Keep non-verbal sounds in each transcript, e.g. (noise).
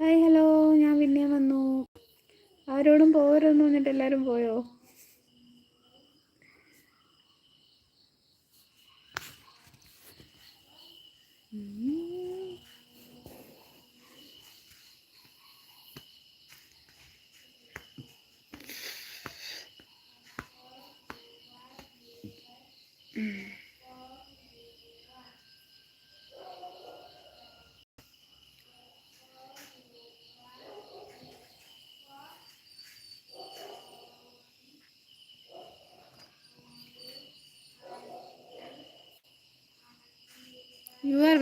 Hi hello ഞാൻ പിന്നെ വന്നു. ആരോടും പോരെന്ന് പറഞ്ഞിട്ട് എല്ലാവരും പോയോ?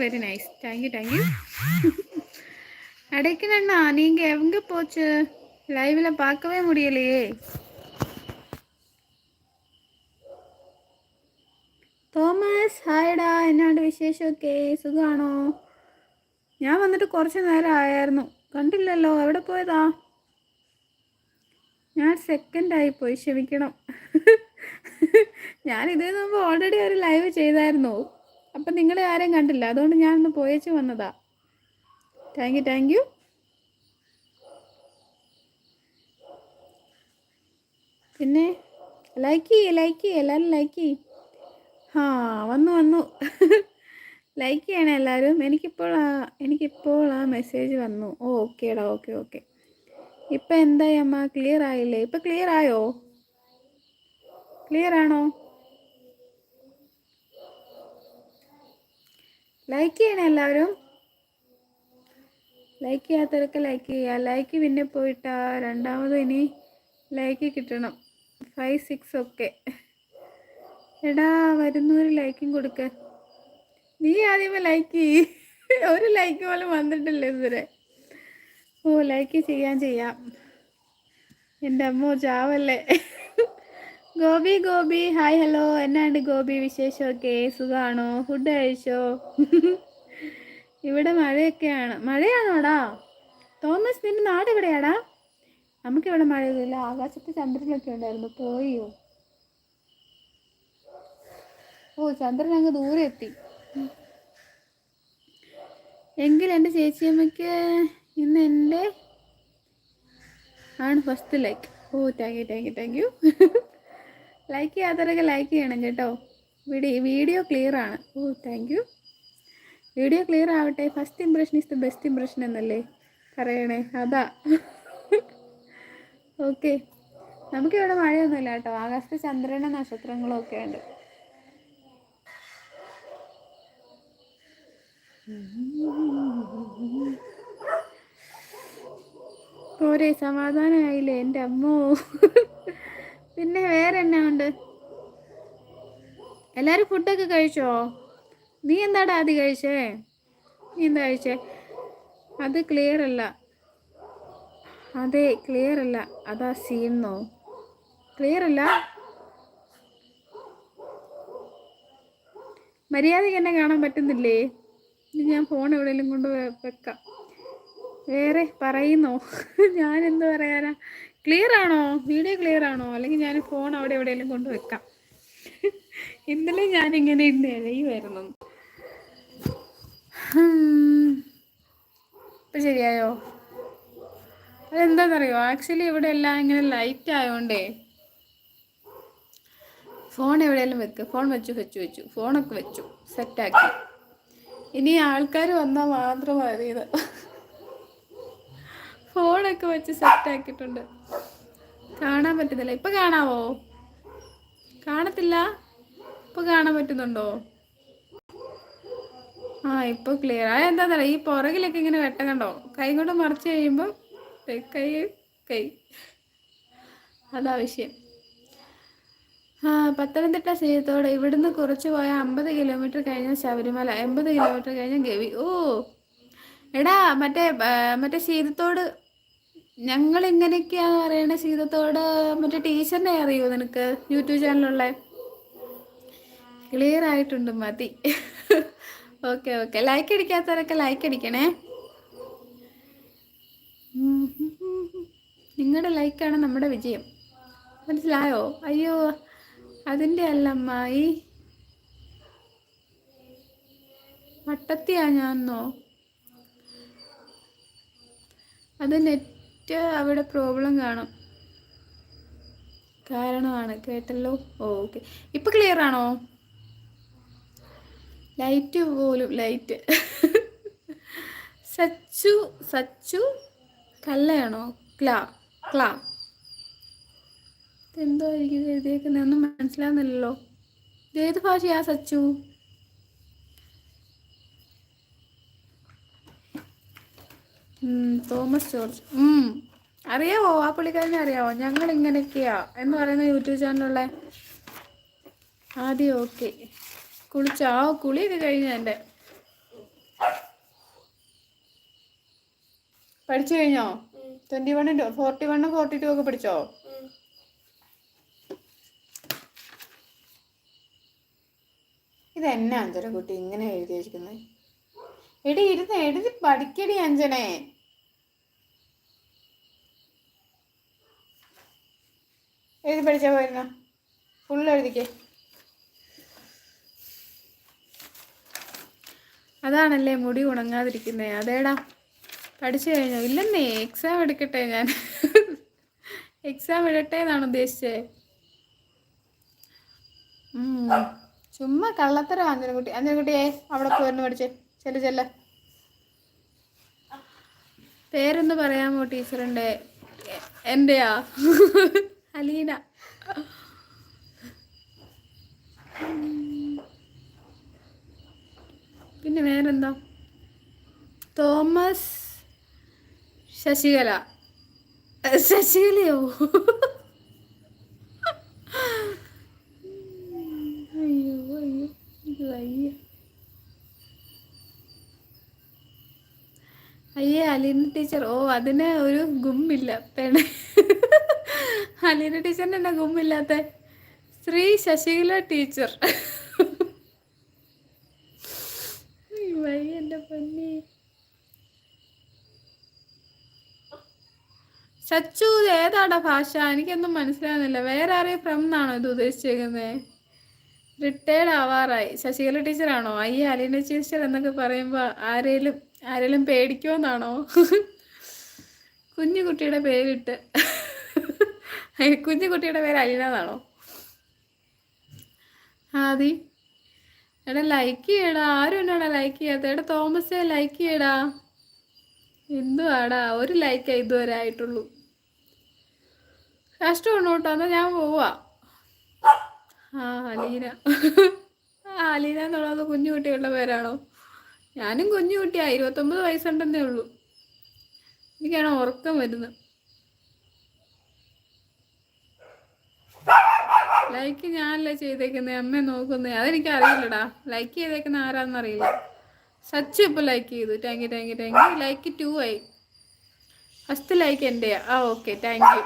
you are very nice thank you thank you அடைக்கணுண்ணா நீங்கள் எங்கே போச்சு லைவில் பார்க்கவே முடியலையே തോമസ് ഹായടാ എന്നാണ്ട് വിശേഷമൊക്കെ സുഖമാണോ ഞാൻ വന്നിട്ട് കുറച്ച് നേരം ആയായിരുന്നു കണ്ടില്ലല്ലോ എവിടെ പോയതാ ഞാൻ സെക്കൻഡ് ആയിപ്പോയി ക്ഷമിക്കണം (laughs) ഞാൻ ഇതിനു മുമ്പ് ഓൾറെഡി ഒരു ലൈവ് ചെയ്തായിരുന്നു അപ്പം നിങ്ങളെ ആരെയും കണ്ടില്ല. അതുകൊണ്ട് ഞാനൊന്ന് പോയേച്ച് വന്നതാ. താങ്ക് യു താങ്ക് യു പിന്നെ ലൈക്ക് ചെയ്യേ ലൈക്ക് ചെയ്യേ. എല്ലാവരും ലൈക്ക് ചെയ്യും. ആ വന്നു വന്നു. ലൈക്ക് ചെയ്യണേ എല്ലാവരും എനിക്കിപ്പോൾ ആ എനിക്കിപ്പോൾ ആ മെസ്സേജ് വന്നു. ഓ ഓക്കേടാ ഓക്കെ ഓക്കെ ഇപ്പം എന്തായി അമ്മ? ക്ലിയർ ആയില്ലേ? ഇപ്പം ക്ലിയർ ആയോ? ക്ലിയർ ആണോ? ലൈക്ക് ചെയ്യണേ എല്ലാവരും. ലൈക്ക് ചെയ്യാത്തവരൊക്കെ ലൈക്ക് ചെയ്യുക. ലൈക്ക് പിന്നെ പോയിട്ടാ രണ്ടാമത് ഇനി ലൈക്ക് കിട്ടണം. ഫൈവ് സിക്സ് ഒക്കെ. എടാ വരുന്നൊരു ലൈക്കും കൊടുക്ക. നീ ആദ്യമേ ലൈക്ക് ചെയ്യ്. ഒരു ലൈക്ക് പോലും വന്നിട്ടില്ല ഇതുവരെ. ഓ ലൈക്ക് ചെയ്യാൻ ചെയ്യാം. എന്റെ അമ്മോ ചാവല്ലേ ഗോപി ഗോപി. ഹായ് ഹലോ എന്നാണ്ട് ഗോപി വിശേഷമൊക്കെ? സുഖാണോ? ഫുഡ് കഴിച്ചോ? (laughs) ഇവിടെ മഴയൊക്കെയാണ്. മഴയാണോടാ? തോമസ് നിന്റെ നാട് എവിടെയാടാ? നമുക്കിവിടെ മഴയൊന്നുമില്ല. ആകാശത്ത് ചന്ദ്രനൊക്കെ ഉണ്ടായിരുന്നു. പോയോ? ഓ ചന്ദ്രൻ അങ്ങ് ദൂരെ എത്തി എങ്കിൽ എന്റെ ചേച്ചിയമ്മയ്ക്ക് ഇന്ന് എന്റെ ആണ് first like oh thank you thank you thank you like ചെയ്യാത്തവരൊക്കെ like ചെയ്യണം കേട്ടോ. വീഡിയോ വീഡിയോ ക്ലിയർ ആണ്. ഓ താങ്ക് യു വീഡിയോ ക്ലിയർ ആവട്ടെ. First impression is the best impression എന്നല്ലേ പറയണേ. അതാ. (laughs) ഓക്കെ നമുക്കിവിടെ മഴയൊന്നുമില്ല കേട്ടോ. ആകാശത്ത് ചന്ദ്രന നക്ഷത്രങ്ങളും ഒക്കെ ഉണ്ട്. പോരെ സമാധാനമായില്ലേ എന്റെ അമ്മോ? (laughs) പിന്നെ വേറെ എന്നാ ഉണ്ട് എല്ലാവരും ഫുഡൊക്കെ കഴിച്ചോ? നീ എന്താടാ ആദ്യം കഴിച്ചേ? നീ എന്താ കഴിച്ചേ? അത് ക്ലിയർ അല്ല. അതെ ക്ലിയർ അല്ല. അതാ സീന്നോ ക്ലിയർ അല്ല? മര്യാദയ്ക്ക് എന്നെ കാണാൻ പറ്റുന്നില്ലേ? ഇനി ഞാൻ ഫോൺ എവിടെയെങ്കിലും കൊണ്ട് വെക്കാം. വേറെ പറയുന്നോ? (laughs) ഞാൻ എന്ത് പറയാനാ? ക്ലിയർ ആണോ? വീഡിയോ ക്ലിയർ ആണോ? അല്ലെങ്കിൽ ഞാൻ ഫോൺ അവിടെ എവിടെയെങ്കിലും കൊണ്ടുവെക്കാം ഇന്നലെ ഞാൻ ഇങ്ങനെ ഇന്ന് എഴയുമായിരുന്നു ഇപ്പൊ ശരിയായോ? അതെന്താണെന്നറിയോ ആക്ച്വലി ഇവിടെ എല്ലാം ഇങ്ങനെ ലൈറ്റ് ആയതുകൊണ്ടേ ഫോൺ എവിടെയെങ്കിലും വെക്ക്. ഫോൺ വെച്ചു വെച്ചു വെച്ചു. ഫോണൊക്കെ വെച്ചു. സെറ്റാക്കി ഇനി ആൾക്കാർ വന്നാൽ മാത്രം മതി ഫോണൊക്കെ വെച്ച് സെറ്റാക്കിയിട്ടുണ്ട് കാണാൻ പറ്റുന്നില്ല. ഇപ്പൊ കാണാവോ? കാണത്തില്ല? ഇപ്പൊ കാണാൻ പറ്റുന്നുണ്ടോ? ആ ഇപ്പൊ ക്ലിയർ ആ എന്താന്നറിയ? ഈ പുറകിലൊക്കെ ഇങ്ങനെ വെട്ട കണ്ടോ? കൈ കൊണ്ട് മറിച്ച് കഴിയുമ്പോൾ കൈ കൈ. അതാ വിഷയം. ആ പത്തനംതിട്ട സീതത്തോട് ഇവിടുന്ന് കുറച്ച് പോയാൽ അമ്പത് കിലോമീറ്റർ കഴിഞ്ഞ ശബരിമല എൺപത് കിലോമീറ്റർ കഴിഞ്ഞ ഗവി. ഓ എടാ മറ്റേ മറ്റേ ശീതത്തോട് ഞങ്ങൾ ഇങ്ങനെയൊക്കെയാന്ന് പറയണ ശീതത്തോട്? മറ്റേ ടീച്ചറിനെ അറിയോ നിനക്ക്? യൂട്യൂബ് ചാനലുള്ള ക്ലിയർ ആയിട്ടുണ്ട് മതി. Okay okay. ലൈക്ക് അടിക്കാത്തവരൊക്കെ ലൈക്ക് അടിക്കണേ. നിങ്ങളുടെ ലൈക്കാണ് നമ്മുടെ വിജയം. മനസ്സിലായോ? അയ്യോ അതിന്റെ അല്ല അമ്മായി. വട്ടത്തിയാ ഞാനോ അത് നെറ്റ് അവിടെ പ്രോബ്ലം കാണും. കാരണമാണ് കേട്ടല്ലോ? ഓക്കെ ഇപ്പൊ ക്ലിയർ ആണോ? ലൈറ്റ് പോലും ലൈറ്റ് സച്ചു സച്ചു കല്ലയാണോ ക്ലാ ക്ലാ. എന്തോ എനിക്ക് എഴുതിയേക്കുന്നത് മനസ്സിലാകുന്നില്ലല്ലോ ഏത് ഭാഷയാ സച്ചു? Thomas George. അറിയാവോ? ആ പുള്ളിക്കാരനെ അറിയാവോ? ഞങ്ങൾ ഇങ്ങനെയൊക്കെയാ എന്ന് പറയുന്ന യൂട്യൂബ് ചാനലുള്ള ആദ്യം ഓക്കെ. കുളിച്ചോ കുളി കുളിയൊക്കെ കഴിഞ്ഞ എന്റെ. പഠിച്ചു കഴിഞ്ഞോ? ട്വന്റി വണ്ണും ഫോർട്ടി വണ്ണും ഫോർട്ടി ടു ഒക്കെ പഠിച്ചോ? ഇത് എന്നാ അഞ്ചന കുട്ടി ഇങ്ങനെ എഴുതി വെച്ചിരിക്കുന്നത്? എടി ഇരുന്ന് എഴുതി പഠിക്കടി അഞ്ജനെ. എഴുതി പഠിച്ചാൽ പോയിരുന്നോ? ഫുൾ എഴുതിക്കേ. അതാണല്ലേ മുടി ഉണങ്ങാതിരിക്കുന്നേ. അതേടാ പഠിച്ചു കഴിഞ്ഞോ? ഇല്ലെന്നേ എക്സാം എടുക്കട്ടെ ഞാൻ. എക്സാം ഇടട്ടെ എന്നാണ് ഉദ്ദേശിച്ചേ. ചുമ്മാ കള്ളത്തരം അഞ്ജനക്കുട്ടി അഞ്ജനക്കുട്ടിയെ അവിടെ പോയിരുന്നു പഠിച്ചേ. ചെല്ല ചെല്ല. പേരൊന്ന് പറയാമോ ടീച്ചറിന്റെ എന്റെയാ അലീന. പിന്നെ വേറെന്താ? തോമസ് ശശികല. ശശികലയോ? അയ്യോ അയ്യോ അയ്യേ അലീന ടീച്ചർ. ഓ അതിന് ഒരു ഗുമ്മില്ല. പെണ. അലീന ടീച്ചറിന് എന്നാ ഗുമ്മില്ലാത്ത? ശ്രീ ശശികല ടീച്ചർ. വൈ എന്റെ പൊന്നി. സച്ചു ഇത് ഏതാടാ ഭാഷ? എനിക്കൊന്നും മനസ്സിലാകുന്നില്ല വേറെ ആരെയും ഫ്രം എന്നാണോ ഇത് ഉദ്ദേശിച്ചേക്കുന്നത് റിട്ടയർഡ് ആവാറായി. ശശികല ടീച്ചറാണോ? അയ്യ അലീന ടീച്ചർ എന്നൊക്കെ പറയുമ്പോൾ ആരേലും ആരേലും പേടിക്കുമെന്നാണോ കുഞ്ഞു കുട്ടിയുടെ പേരിട്ട്. കുഞ്ഞു കുട്ടിയുടെ പേര് അലീന എന്നാണോ? ആദി എടാ ലൈക്ക് ചെയ്യടാ. ആരും എന്നാടാ ലൈക്ക് ചെയ്യാത്ത എടാ തോമസേ ലൈക്ക് ചെയ്യടാ. എന്തുവാടാ? ഒരു ലൈക്ക് ഇതുവരെ ആയിട്ടുള്ളൂ. കഷ്ടമാണ് കേട്ടോ എന്നാ ഞാൻ പോവാ. ആ അലീന. ആ അലീന എന്നുള്ളത് കുഞ്ഞു കുട്ടികളുടെ പേരാണോ? ഞാനും കുഞ്ഞു കുട്ടിയാ ഇരുപത്തൊമ്പത് വയസ്സുണ്ടെന്നേ ഉള്ളൂ. എനിക്കാണ് ഉറക്കം വരുന്നത്. ലൈക്ക് ഞാനല്ലേ ചെയ്തേക്കുന്നത് അമ്മ നോക്കുന്നേ. അതെനിക്ക് അറിയില്ലടാ ലൈക്ക് ചെയ്തേക്കുന്ന ആരാന്ന് അറിയില്ല സച്ച് ഇപ്പോൾ ലൈക്ക് ചെയ്തു. Thank you thank you thank you like two ആയി. ഫസ്റ്റ് ലൈക്ക് എന്റെയാ ആ ഓക്കെ താങ്ക് യു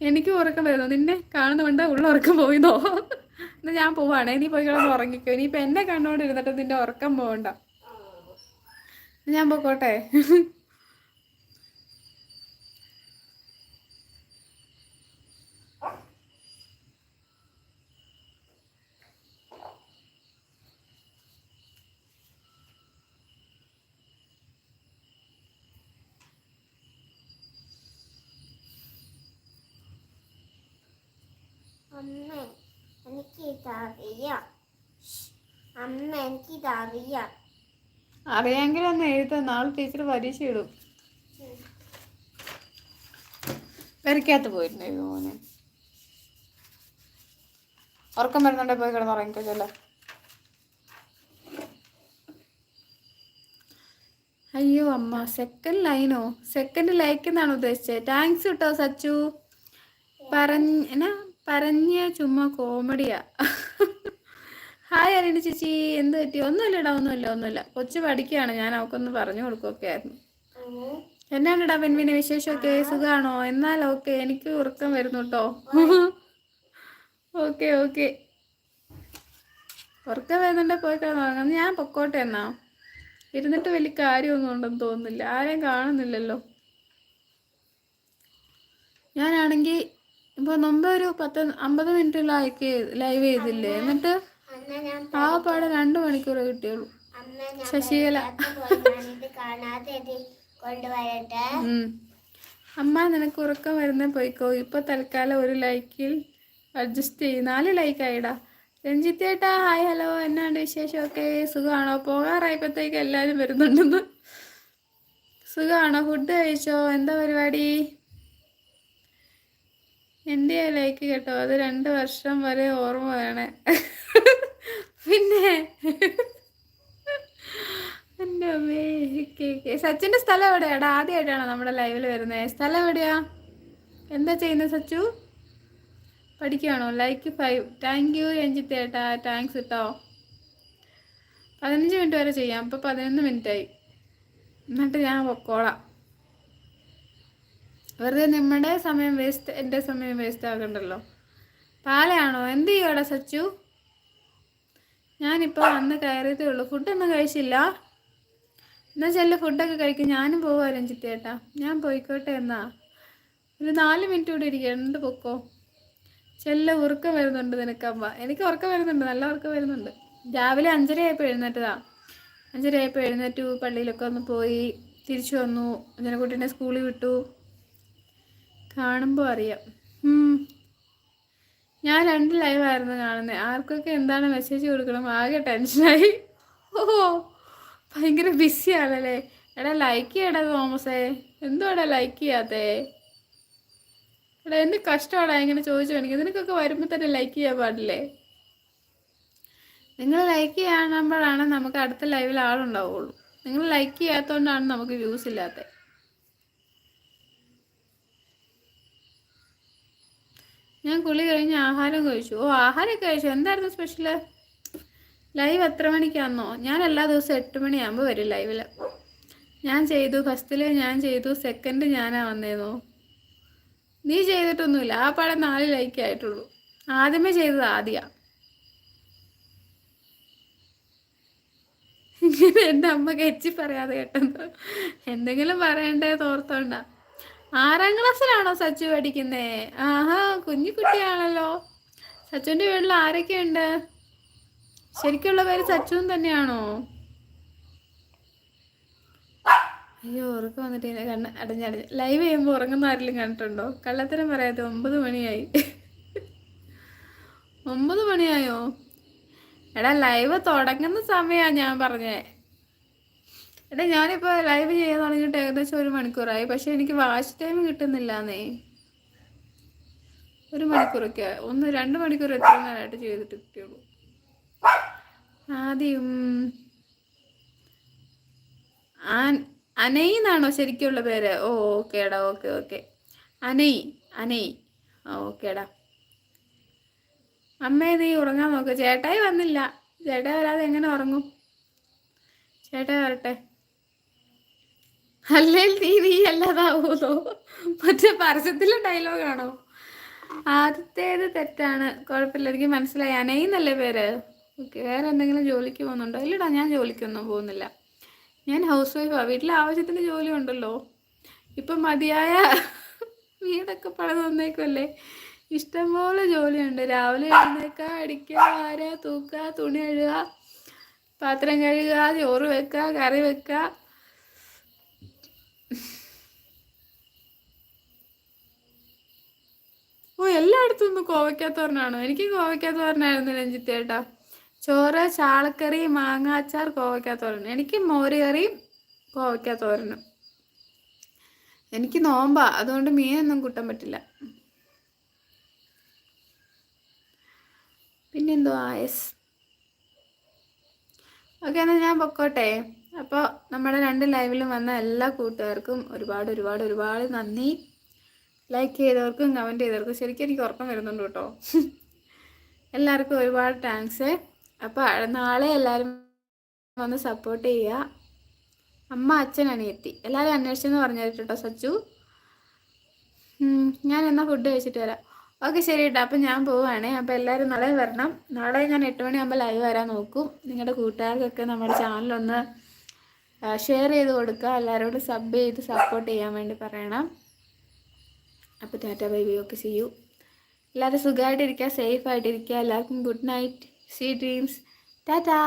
എനിക്ക് ഉറക്കം വരുന്നു. നിന്നെ കാണുന്നുണ്ട് ഉള്ള ഉറക്കം പോയിന്നോ? എന്നാ ഞാൻ പോവാണ്. നീ പോയി കിടന്ന് ഉറങ്ങിക്കോ. ഇനിയിപ്പോൾ എന്നെ കണ്ടോണ്ട് ഇരുന്നിട്ട് നിന്റെ ഉറക്കം പോകണ്ട ഞാൻ പോയിക്കോട്ടെ അമ്മ എനിക്ക് ഇതറിയാം അമ്മ എനിക്ക് ഇതറിയാം അറിയാമെങ്കിൽ ഒന്ന് എഴുതാം നാളെ ടീച്ചർ പരീക്ഷ ഇടും. വരയ്ക്കാത്ത പോയിട്ടുണ്ടായിരുന്നു മോനെ. ഉറക്കം വരുന്നുണ്ടേ പോയി കിടന്ന് ഉറങ്ങിക്കോ അയ്യോ അമ്മ സെക്കൻഡ് ലൈനോ സെക്കൻഡ് ലൈക്ക് എന്നാണ് ഉദ്ദേശിച്ചത്? താങ്ക്സ് കേട്ടോ സച്ചു. പറഞ്ഞ പറഞ്ഞ ചുമ്മാ കോമഡിയാ. ഹായ് അരീന ചേച്ചി എന്ത് പറ്റി? ഒന്നുമില്ലടാ ഒന്നുമില്ല ഒന്നുമില്ല. കൊച്ചു പഠിക്കുകയാണ് ഞാൻ അവക്കൊന്ന് പറഞ്ഞു കൊടുക്കുകയൊക്കെ ആയിരുന്നു എന്നാണിടാ പെൺവിനെ വിശേഷമൊക്കെ? സുഖാണോ എന്നാൽ ഓക്കെ എനിക്ക് ഉറക്കം വരുന്നു കേട്ടോ. Okay okay. ഉറക്കം വരുന്നുണ്ടെ പോയി ഞാൻ പൊക്കോട്ടെ എന്നാ? ഇരുന്നിട്ട് വലിയ കാര്യമൊന്നും ഉണ്ടെന്ന് തോന്നുന്നില്ല. ആരെയും കാണുന്നില്ലല്ലോ. ഞാനാണെങ്കിൽ ഇപ്പോൾ മുമ്പ് ഒരു പത്ത് അമ്പത് മിനിറ്റ് ലൈക്ക് ലൈവ് ചെയ്തില്ലേ? എന്നിട്ട് ആ പാടെ രണ്ടു മണിക്കൂറേ കിട്ടിയുള്ളൂ. ശശികല. അമ്മ നിനക്ക് ഉറക്കം വരുന്ന പോയിക്കോ. ഇപ്പൊ തൽക്കാലം ഒരു ലൈക്കിൽ അഡ്ജസ്റ്റ് ചെയ്യും. നാല് ലൈക്ക് ആയിടാ. രഞ്ജിത്ത് ചേട്ടാ ഹായ് ഹലോ. എന്നാണ്ട് വിശേഷമൊക്കെ സുഖമാണോ പോകാറായപ്പോഴത്തേക്ക് എല്ലാവരും വരുന്നുണ്ടെന്ന്. സുഖമാണോ ഫുഡ് കഴിച്ചോ? എന്താ പരിപാടി? എന്റെ ലൈക്ക് കേട്ടോ അത് രണ്ട് വർഷം വരെ ഓർമ്മ വേണേ. പിന്നെ എന്റെ അമ്മേ സച്ചിന്റെ സ്ഥലം എവിടെയാടാ? ആദ്യമായിട്ടാണോ നമ്മുടെ ലൈവിൽ വരുന്നത് സ്ഥലം എവിടെയാ? എന്താ ചെയ്യുന്നത് Sachu? പഠിക്കുകയാണോ like five. Thank you Ranjith ഏട്ടാ താങ്ക്സ് കേട്ടോ. പതിനഞ്ച് മിനിറ്റ് വരെ ചെയ്യാം. അപ്പോൾ പതിനൊന്ന് മിനിറ്റായി. എന്നിട്ട് ഞാൻ പൊക്കോളാം. വെറുതെ നമ്മുടെ സമയം വേസ്റ്റ് എന്റെ സമയം വേസ്റ്റ് ആകണ്ടല്ലോ. പാലയാണോ എന്ത് ചെയ്യുവാടാ സച്ചു? ഞാനിപ്പോൾ വന്ന് കയറിയതേ ഉള്ളൂ. ഫുഡൊന്നും കഴിച്ചില്ല. എന്നാ ചെല്ല ഫുഡൊക്കെ കഴിക്കും. ഞാനും പോവാ രഞ്ജിത്തേട്ടാ. ഞാൻ പോയിക്കോട്ടെ എന്നാ. ഒരു നാല് മിനിറ്റ് കൂടി ഇരിക്കുക എന്ത് പൊക്കോ? ചെല്ല ഉറക്കം വരുന്നുണ്ട് നിനക്കമ്മ എനിക്ക് ഉറക്കം വരുന്നുണ്ട്. നല്ല ഉറക്കം വരുന്നുണ്ട്. രാവിലെ അഞ്ചര ആയപ്പോൾ എഴുന്നേറ്റതാ. അഞ്ചര ആയപ്പോൾ എഴുന്നേറ്റു. പള്ളിയിലൊക്കെ ഒന്ന് പോയി. തിരിച്ചു വന്നു. കുട്ടീനെ സ്കൂളിൽ വിട്ടു. കാണുമ്പോൾ അറിയാം. ഞാൻ രണ്ട് ലൈവായിരുന്നു കാണുന്നത് ആർക്കൊക്കെ എന്താണ് മെസ്സേജ് കൊടുക്കണം? ആകെ ടെൻഷനായി ഓ ഭയങ്കര ബിസിയാണല്ലേ എടാ ലൈക്ക് ചെയ്യടാ തോമസേ. എന്തുവാടാ ലൈക്ക് ചെയ്യാത്തേ? എടാ എന്ത് കഷ്ടമാടാ ഇങ്ങനെ ചോദിച്ചു എനിക്ക്. നിനക്കൊക്കെ വരുമ്പോൾ തന്നെ ലൈക്ക് ചെയ്യാൻ പാടില്ലേ? നിങ്ങൾ ലൈക്ക് ചെയ്യാണുമ്പോഴാണ് നമുക്ക് അടുത്ത ലൈവിൽ ആളുണ്ടാവുള്ളൂ. നിങ്ങൾ ലൈക്ക് ചെയ്യാത്തതുകൊണ്ടാണ് നമുക്ക് വ്യൂസ് ഇല്ലാത്തത് ഞാൻ കുളി കഴിഞ്ഞ് ആഹാരം കഴിച്ചു. ഓ ആഹാരമൊക്കെ കഴിച്ചു? എന്തായിരുന്നു സ്പെഷ്യൽ ലൈവ് എത്ര മണിക്കാന്നോ? ഞാൻ എല്ലാ ദിവസവും എട്ട് മണിയാകുമ്പോൾ വരും ലൈവിൽ ഞാൻ ചെയ്തു ഫസ്റ്റിൽ ഞാൻ ചെയ്തു സെക്കൻഡ് ഞാനാ വന്നേന്നോ? നീ ചെയ്തിട്ടൊന്നുമില്ല. ആ പടം നാല് ലൈക്ക് ആയിട്ടുള്ളൂ. ആദ്യമേ ചെയ്തത് ആദ്യമാണ് ഇങ്ങനെ എന്റെ അമ്മ കെച്ചി പറയാതെ കേട്ടെന്ന് എന്തെങ്കിലും പറയണ്ടേ തോർത്തോണ്ട ആറാം ക്ലാസ്സിലാണോ സച്ചു പഠിക്കുന്നേ? ആഹാ കുഞ്ഞു കുട്ടിയാണല്ലോ. സച്ചുവിന്റെ വീട്ടിൽ ആരൊക്കെയുണ്ട്? ശരിക്കുള്ള പേര് സച്ചുവും തന്നെയാണോ? അയ്യോ ഉറക്കം വന്നിട്ട് കണ്ണ് അടഞ്ഞടഞ്ഞ് ലൈവ് ചെയ്യുമ്പോൾ ഉറങ്ങുന്ന ആരെങ്കിലും കണ്ടിട്ടുണ്ടോ? കള്ളത്തരം പറയാതെ ഒമ്പത് മണിയായി. ഒമ്പത് മണിയായോ? എടാ ലൈവ് തുടങ്ങുന്ന സമയമാണ് ഞാൻ പറഞ്ഞേ. എടാ ഞാനിപ്പോൾ ലൈവ് ചെയ്യാൻ തുടങ്ങിയിട്ട് ഏകദേശം ഒരു മണിക്കൂറായി. പക്ഷെ എനിക്ക് വാച്ച് ടൈം കിട്ടുന്നില്ലാന്നേ. ഒരു മണിക്കൂറൊക്കെ ഒന്ന് രണ്ട് മണിക്കൂർ എത്ര ചെയ്തിട്ട് കിട്ടിയുള്ളൂ ആദ്യം അനൈ എന്നാണോ ശരിക്കുള്ള പേര്? ഓ ഓക്കേടാ ഓക്കെ ഓക്കെ അനൈ അനൈ ഓക്കേടാ അമ്മേ നീ ഉറങ്ങാൻ നോക്ക്. ചേട്ടായി വന്നില്ല. ചേട്ടായി വരാതെ എങ്ങനെ ഉറങ്ങും? ചേട്ടായി വരട്ടെ. അല്ലെങ്കിൽ നീ നീ അല്ലാതാവൂലോ മറ്റേ പരസ്യത്തിലെ ഡയലോഗാണോ ആദ്യത്തേത് തെറ്റാണ്. കുഴപ്പമില്ല. എനിക്ക് മനസ്സിലായി. അനൈന്നല്ലേ പേര്? ഓക്കെ വേറെ എന്തെങ്കിലും ജോലിക്ക് പോകുന്നുണ്ടോ? ഇല്ലടാ ഞാൻ ജോലിക്കൊന്നും പോകുന്നില്ല. ഞാൻ ഹൗസ് വൈഫാണ് വീട്ടിലെ ആവശ്യത്തിന് ജോലി ഉണ്ടല്ലോ. ഇപ്പം മതിയായ വീടൊക്കെ പണിത് തന്നേക്കുമല്ലേ ഇഷ്ടംപോലെ ജോലിയുണ്ട്. രാവിലെ എഴുന്നേക്ക അടിക്കുക വാര തൂക്കുക തുണി കഴുകുക പാത്രം കഴുകുക ചോറ് വെക്കുക കറി വെക്കുക. ഓ എല്ലായിടത്തും ഒന്ന് കോവയ്ക്കാത്തോരനാണോ? എനിക്ക് കോവയ്ക്കാത്തോരനായിരുന്നു രഞ്ജിത്ത് ചേട്ടാ ചോറ് ചാളക്കറി മാങ്ങാച്ചാർ കോവയ്ക്കാത്തോരൻ. എനിക്ക് മോരുകറി കോവയ്ക്കാത്തോരനും. എനിക്ക് നോമ്പാ. അതുകൊണ്ട് മീനൊന്നും കൂട്ടാൻ പറ്റില്ല. പിന്നെന്തോ ആയസ്. ഓക്കെ എന്നാൽ ഞാൻ പൊക്കോട്ടെ. അപ്പോൾ നമ്മുടെ രണ്ട് ലൈവിലും വന്ന എല്ലാ കൂട്ടുകാർക്കും ഒരുപാട് ഒരുപാട് ഒരുപാട് നന്ദി. ലൈക്ക് ചെയ്തവർക്കും കമന്റ് ചെയ്തവർക്കും ശരിക്കും എനിക്ക് ഉറക്കം വരുന്നുണ്ട് കേട്ടോ. എല്ലാവർക്കും ഒരുപാട് താങ്ക്സ് അപ്പോൾ നാളെ എല്ലാവരും വന്ന് സപ്പോർട്ട് ചെയ്യുക. അമ്മ അച്ഛൻ അനിയത്തി എല്ലാവരും അന്വേഷിച്ചെന്ന് പറഞ്ഞു കേട്ടോ സച്ചു. ഞാൻ എന്നാൽ ഫുഡ് കഴിച്ചിട്ട് വരാം. ഓക്കെ ശരി കേട്ടോ അപ്പം ഞാൻ പോവുകയാണേ അപ്പോൾ എല്ലാവരും നാളെ വരണം. നാളെ ഞാൻ എട്ട് മണിയാകുമ്പോൾ ലൈവ് വരാൻ നോക്കും. നിങ്ങളുടെ കൂട്ടുകാർക്കൊക്കെ നമ്മുടെ ചാനലൊന്ന് ഷെയർ ചെയ്ത് കൊടുക്കുക. എല്ലാവരോടും സബ് ചെയ്ത് സപ്പോർട്ട് ചെയ്യാൻ വേണ്ടി പറയണം. അപ്പോൾ ടാറ്റ ബൈ ഒക്കെ ചെയ്യൂ. എല്ലാവരും സുഖമായിട്ടിരിക്കുക സേഫായിട്ടിരിക്കുക എല്ലാവർക്കും good night see dreams tata